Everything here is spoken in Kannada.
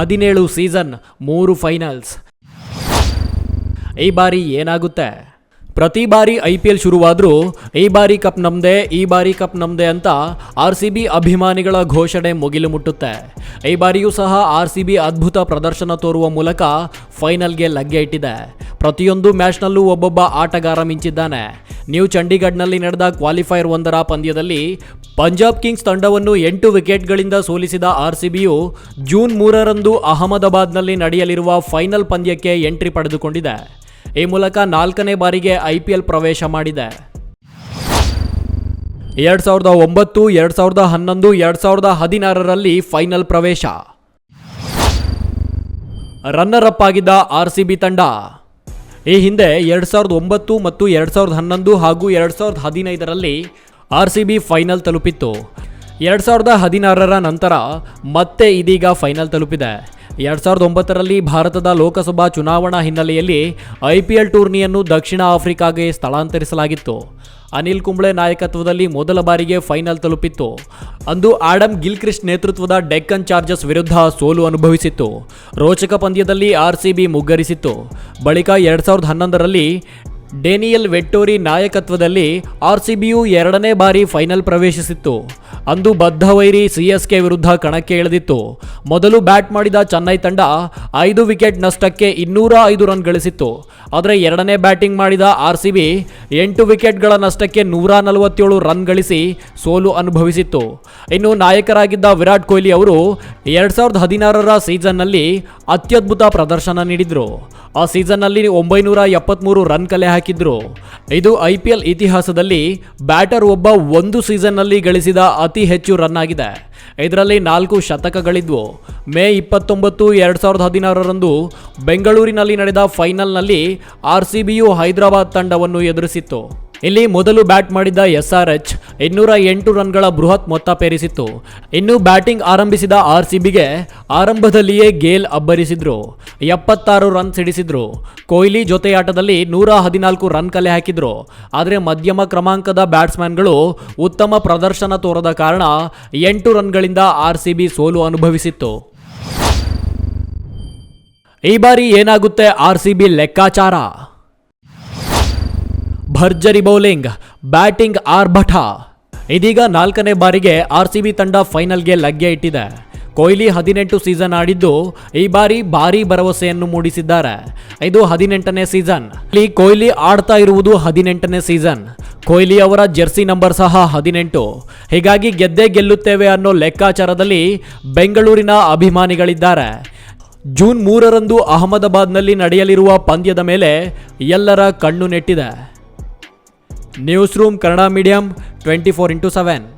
ಹದಿನೇಳು ಸೀಸನ್ ಮೂರು ಫೈನಲ್ಸ್ ಈ ಬಾರಿ ಏನಾಗುತ್ತೆ ಪ್ರತಿ ಬಾರಿ ಐ ಪಿ ಎಲ್ ಶುರುವಾದರೂ ಈ ಬಾರಿ ಕಪ್ ನಮ್ಮದೇ ಈ ಬಾರಿ ಕಪ್ ನಮ್ಮದೇ ಅಂತ ಆರ್ ಸಿ ಬಿ ಅಭಿಮಾನಿಗಳ ಘೋಷಣೆ ಮುಗಿಲು ಮುಟ್ಟುತ್ತೆ ಈ ಬಾರಿಯೂ ಸಹ ಆರ್ ಸಿ ಬಿ ಅದ್ಭುತ ಪ್ರದರ್ಶನ ತೋರುವ ಮೂಲಕ ಫೈನಲ್ಗೆ ಲಗ್ಗೆ ಇಟ್ಟಿದೆ ಪ್ರತಿಯೊಂದು ಮ್ಯಾಚ್ನಲ್ಲೂ ಒಬ್ಬೊಬ್ಬ ಆಟಗಾರ ಮಿಂಚಿದ್ದಾನೆ ನ್ಯೂ ಚಂಡೀಗಢ್ನಲ್ಲಿ ನಡೆದ ಕ್ವಾಲಿಫೈಯರ್ ಒಂದರ ಪಂದ್ಯದಲ್ಲಿ ಪಂಜಾಬ್ ಕಿಂಗ್ಸ್ ತಂಡವನ್ನು ಎಂಟು ವಿಕೆಟ್ಗಳಿಂದ ಸೋಲಿಸಿದ ಆರ್ಸಿಬಿಯು ಜೂನ್ ಮೂರರಂದು ಅಹಮದಾಬಾದ್ನಲ್ಲಿ ನಡೆಯಲಿರುವ ಫೈನಲ್ ಪಂದ್ಯಕ್ಕೆ ಎಂಟ್ರಿ ಪಡೆದುಕೊಂಡಿದೆ ಈ ಮೂಲಕ ನಾಲ್ಕನೇ ಬಾರಿಗೆ ಐಪಿಎಲ್ ಪ್ರವೇಶ ಮಾಡಿದೆ ಎರಡು ಸಾವಿರದ ಒಂಬತ್ತು ಎರಡು ಸಾವಿರದ ಹನ್ನೊಂದು ಎರಡು ಸಾವಿರದ ಹದಿನಾರರಲ್ಲಿ ಫೈನಲ್ ಪ್ರವೇಶ ರನ್ನರ್ ಅಪ್ ಆಗಿದ್ದ ಆರ್ಸಿಬಿ ತಂಡ ಈ ಹಿಂದೆ ಎರಡು ಸಾವಿರದ ಒಂಬತ್ತು ಮತ್ತು ಎರಡು ಸಾವಿರದ ಹನ್ನೊಂದು ಹಾಗೂ ಎರಡು ಸಾವಿರದ ಹದಿನೈದರಲ್ಲಿ ಆರ್ ಸಿ ಬಿ ಫೈನಲ್ ತಲುಪಿತ್ತು ಎರಡು ಸಾವಿರದ ಹದಿನಾರರ ನಂತರ ಮತ್ತೆ ಇದೀಗ ಫೈನಲ್ ತಲುಪಿದೆ ಎರಡ್ ಸಾವಿರದ ಒಂಬತ್ತರಲ್ಲಿ ಭಾರತದ ಲೋಕಸಭಾ ಚುನಾವಣಾ ಹಿನ್ನೆಲೆಯಲ್ಲಿ ಐಪಿಎಲ್ ಟೂರ್ನಿಯನ್ನು ದಕ್ಷಿಣ ಆಫ್ರಿಕಾಗೆ ಸ್ಥಳಾಂತರಿಸಲಾಗಿತ್ತು ಅನಿಲ್ ಕುಂಬ್ಳೆ ನಾಯಕತ್ವದಲ್ಲಿ ಮೊದಲ ಬಾರಿಗೆ ಫೈನಲ್ ತಲುಪಿತ್ತು ಅಂದು ಆಡಮ್ ಗಿಲ್ಕ್ರಿಸ್ಟ್ ನೇತೃತ್ವದ ಡೆಕ್ಕನ್ ಚಾರ್ಜಸ್ ವಿರುದ್ಧ ಸೋಲು ಅನುಭವಿಸಿತ್ತು ರೋಚಕ ಪಂದ್ಯದಲ್ಲಿ ಆರ್ ಸಿ ಬಿ ಮುಗ್ಗರಿಸಿತ್ತು ಬಳಿಕ ಎರಡು ಸಾವಿರದ ಹನ್ನೊಂದರಲ್ಲಿ ಡೇನಿಯಲ್ ವೆಟ್ಟೋರಿ ನಾಯಕತ್ವದಲ್ಲಿ ಆರ್ಸಿಬಿಯು ಎರಡನೇ ಬಾರಿ ಫೈನಲ್ ಪ್ರವೇಶಿಸಿತ್ತು ಅಂದು ಬದ್ಧವೈರಿ ಸಿಎಸ್ಕೆ ವಿರುದ್ಧ ಕಣಕ್ಕೆ ಇಳಿದಿತ್ತು ಮೊದಲು ಬ್ಯಾಟ್ ಮಾಡಿದ ಚೆನ್ನೈ ತಂಡ ಐದು ವಿಕೆಟ್ ನಷ್ಟಕ್ಕೆ ಇನ್ನೂರ ಐದು ರನ್ ಗಳಿಸಿತ್ತು ಆದರೆ ಎರಡನೇ ಬ್ಯಾಟಿಂಗ್ ಮಾಡಿದ ಆರ್ಸಿಬಿ ಎಂಟು ನಷ್ಟಕ್ಕೆ ನೂರ ನಲವತ್ತೇಳು ರನ್ ಗಳಿಸಿ ಸೋಲು ಅನುಭವಿಸಿತ್ತು ಇನ್ನು ನಾಯಕರಾಗಿದ್ದ ವಿರಾಟ್ ಕೊಹ್ಲಿ ಅವರು ಎರಡ್ ಸಾವಿರದ ಹದಿನಾರರ ಸೀಸನ್ನಲ್ಲಿ ಅತ್ಯದ್ಭುತ ಪ್ರದರ್ಶನ ನೀಡಿದರು ಆ ಸೀಸನ್ನಲ್ಲಿ ಒಂಬೈನೂರ ಎಪ್ಪತ್ತ್ಮೂರು ರನ್ ಕಲೆ ಹಾಕಿದ್ರು ಇದು ಐ ಪಿ ಎಲ್ ಇತಿಹಾಸದಲ್ಲಿ ಬ್ಯಾಟರ್ ಒಬ್ಬ ಒಂದು ಸೀಸನ್ನಲ್ಲಿ ಗಳಿಸಿದ ಅತಿ ಹೆಚ್ಚು ರನ್ ಆಗಿದೆ ಇದರಲ್ಲಿ ನಾಲ್ಕು ಶತಕಗಳಿದ್ವು ಮೇ ಇಪ್ಪತ್ತೊಂಬತ್ತು ಎರಡು ಸಾವಿರದ ಹದಿನಾರರಂದು ಬೆಂಗಳೂರಿನಲ್ಲಿ ನಡೆದ ಫೈನಲ್ನಲ್ಲಿ ಆರ್ ಸಿ ಬಿಯು ಹೈದರಾಬಾದ್ ತಂಡವನ್ನು ಎದುರಿಸಿ ಪೇರಿಸಿತ್ತು ಇಲ್ಲಿ ಮೊದಲು ಬ್ಯಾಟ್ ಮಾಡಿದ ಎಸ್ ಆರ್ ಎಚ್ ಇನ್ನೂರ ಎಂಟು ರನ್ಗಳ ಬೃಹತ್ ಮೊತ್ತ ಪೇರಿಸಿತ್ತು ಇನ್ನು ಬ್ಯಾಟಿಂಗ್ ಆರಂಭಿಸಿದ ಆರ್ ಸಿ ಆರಂಭದಲ್ಲಿಯೇ ಗೇಲ್ ಅಬ್ಬರಿಸಿದ್ರು ಎಪ್ಪತ್ತಾರು ರನ್ ಸಿಡಿಸಿದ್ರು ಕೊಹ್ಲಿ ಜೊತೆಯಾಟದಲ್ಲಿ ನೂರ ಹದಿನಾಲ್ಕು ರನ್ ಕಲೆ ಹಾಕಿದ್ರು ಆದರೆ ಮಧ್ಯಮ ಕ್ರಮಾಂಕದ ಬ್ಯಾಟ್ಸ್ಮನ್ಗಳು ಉತ್ತಮ ಪ್ರದರ್ಶನ ತೋರದ ಕಾರಣ ಎಂಟು ರನ್ಗಳಿಂದ ಆರ್ ಸಿ ಬಿ ಸೋಲು ಅನುಭವಿಸಿತ್ತು ಈ ಬಾರಿ ಏನಾಗುತ್ತೆ ಆರ್ ಸಿ ಬಿ ಲೆಕ್ಕಾಚಾರ ಭರ್ಜರಿ ಬೌಲಿಂಗ್ ಬ್ಯಾಟಿಂಗ್ ಆರ್ಭಟ ಇದೀಗ ನಾಲ್ಕನೇ ಬಾರಿಗೆ ಆರ್ ಸಿ ಬಿ ತಂಡ ಫೈನಲ್ಗೆ ಲಗ್ಗೆ ಇಟ್ಟಿದೆ ಕೊಹ್ಲಿ ಹದಿನೆಂಟು ಸೀಸನ್ ಆಡಿದ್ದು ಈ ಬಾರಿ ಭಾರಿ ಭರವಸೆಯನ್ನು ಮೂಡಿಸಿದ್ದಾರೆ ಇದು ಹದಿನೆಂಟನೇ ಸೀಸನ್ ಇಲ್ಲಿ ಕೊಹ್ಲಿ ಆಡ್ತಾ ಇರುವುದು ಹದಿನೆಂಟನೇ ಸೀಸನ್ ಕೊಹ್ಲಿ ಅವರ ಜೆರ್ಸಿ ನಂಬರ್ ಸಹ ಹದಿನೆಂಟು ಹೀಗಾಗಿ ಗೆದ್ದೇ ಗೆಲ್ಲುತ್ತೇವೆ ಅನ್ನೋ ಲೆಕ್ಕಾಚಾರದಲ್ಲಿ ಬೆಂಗಳೂರಿನ ಅಭಿಮಾನಿಗಳಿದ್ದಾರೆ ಜೂನ್ ಮೂರರಂದು ಅಹಮದಾಬಾದ್ನಲ್ಲಿ ನಡೆಯಲಿರುವ ಪಂದ್ಯದ ಮೇಲೆ ಎಲ್ಲರ ಕಣ್ಣು ನೆಟ್ಟಿದೆ Newsroom Kannada Medium 24/7.